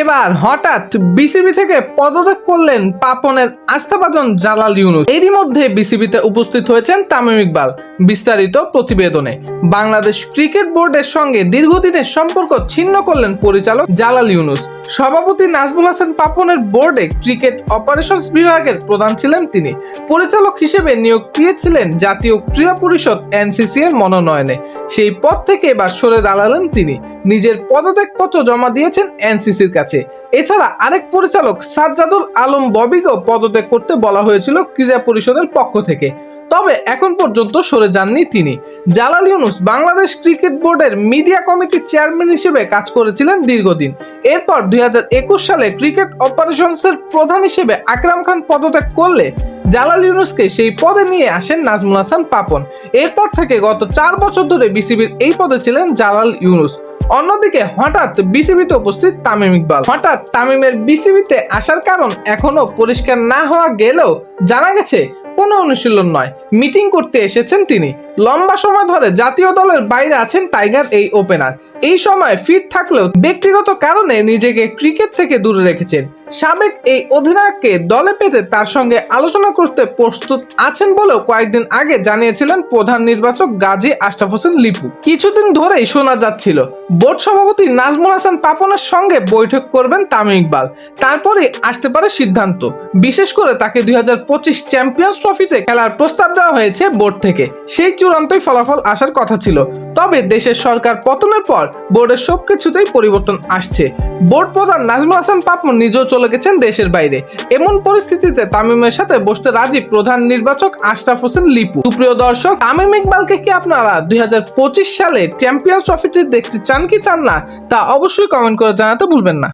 এবার হঠাৎ বিসিবি থেকে পদত্যাগ করলেন পাপনের আস্থাভাজন জালাল ইউনুস। এরই মধ্যে বিসিবিতে উপস্থিত হয়েছেন তামিম ইকবাল। বিস্তারিত প্রতিবেদনে। বাংলাদেশ ক্রিকেট বোর্ডের সঙ্গে দীর্ঘদিনের সম্পর্ক ছিন্ন করলেন পরিচালক জালাল ইউনুস। সভাপতি নাজমুল হাসান পাপনের বোর্ডে ক্রিকেট অপারেশনস বিভাগের প্রধান ছিলেন তিনি। পরিচালক হিসেবে নিয়োগ পেয়েছিলেন জাতীয় ক্রীড়া পরিষদ এনসিসি এর মনোনয়নে। সেই পদ থেকে এবার সরে দাঁড়ালেন তিনি। নিজের পদত্যাগপত্র জমা দিয়েছেন এনসিসির কাছে। এছাড়া আরেক পরিচালক সাজ্জাদুল আলম ববিকেও পদত্যাগ করতে বলা হয়েছিল ক্রীড়া পরিষদের পক্ষ থেকে। তবে এখন পর্যন্ত সরে যাননি তিনি। জালাল ইউনুস বাংলাদেশ ক্রিকেট বোর্ডের মিডিয়া কমিটির চেয়ারম্যান হিসেবে কাজ করেছিলেন দীর্ঘদিন। এরপর দুই হাজার একুশ সালে ক্রিকেট অপারেশনসের প্রধান হিসেবে আকরাম খান পদত্যাগ করলে জালাল ইউনুসকে সেই পদে নিয়ে আসেন নাজমুল হাসান পাপন। এরপর থেকে গত চার বছর ধরে বিসিবির এই পদে ছিলেন জালাল ইউনুস। অন্যদিকে হঠাৎ বিসিবিতে উপস্থিত তামিম ইকবাল। হঠাৎ তামিমের বিসিবিতে আসার কারণ এখনও পরিষ্কার না হওয়া গেলেও জানা গেছে, কোনো অনুশীলন নয়। মিটিং করতে এসেছেন তিনি। লম্বা সময় ধরে জাতীয় দলের বাইরে আছেন টাইগার এই ওপেনার। এই সময় ফিট থাকলেও ব্যক্তিগত কারণে নিজেকে ক্রিকেট থেকে দূরে রেখেছেন। সাবেক এই অধিনায়ককে দলে পেতে তার সঙ্গে আলোচনা করতে প্রস্তুত আছেন বলেও কয়েকদিন আগে জানিয়েছিলেন প্রধান নির্বাচক গাজী আশরাফ হোসেন লিপু। কিছুদিন ধরেই শোনা যাচ্ছিল, বোর্ড সভাপতি নাজমুল হাসান পাপনের সঙ্গে বৈঠক করবেন তামিম ইকবাল। তারপরে আসতে পারে সিদ্ধান্ত। বিশেষ করে তাকে দুই হাজার পঁচিশ চ্যাম্পিয়ন্স ট্রফিতে খেলার প্রস্তাব দেওয়া হয়েছে বোর্ড থেকে। সেই চূড়ান্তই ফলাফল আসার কথা ছিল। তবে দেশের সরকার পতনের পর বোর্ডের সব কিছুতেই পরিবর্তন আসছে। বোর্ড প্রধান নাজমুল হাসান পাপন নিজেও চলে গেছেন দেশের বাইরে। এমন পরিস্থিতিতে তামিমের সাথে বসতে রাজি প্রধান নির্বাচক আশরাফ হোসেন লিপু। সুপ্রিয় দর্শক, তামিম ইকবালকে কি আপনারা দুই হাজার পঁচিশ সালে চ্যাম্পিয়ন ট্রফিটি দেখতে চান কি চান না, তা অবশ্যই কমেন্ট করে জানাতে ভুলবেন না।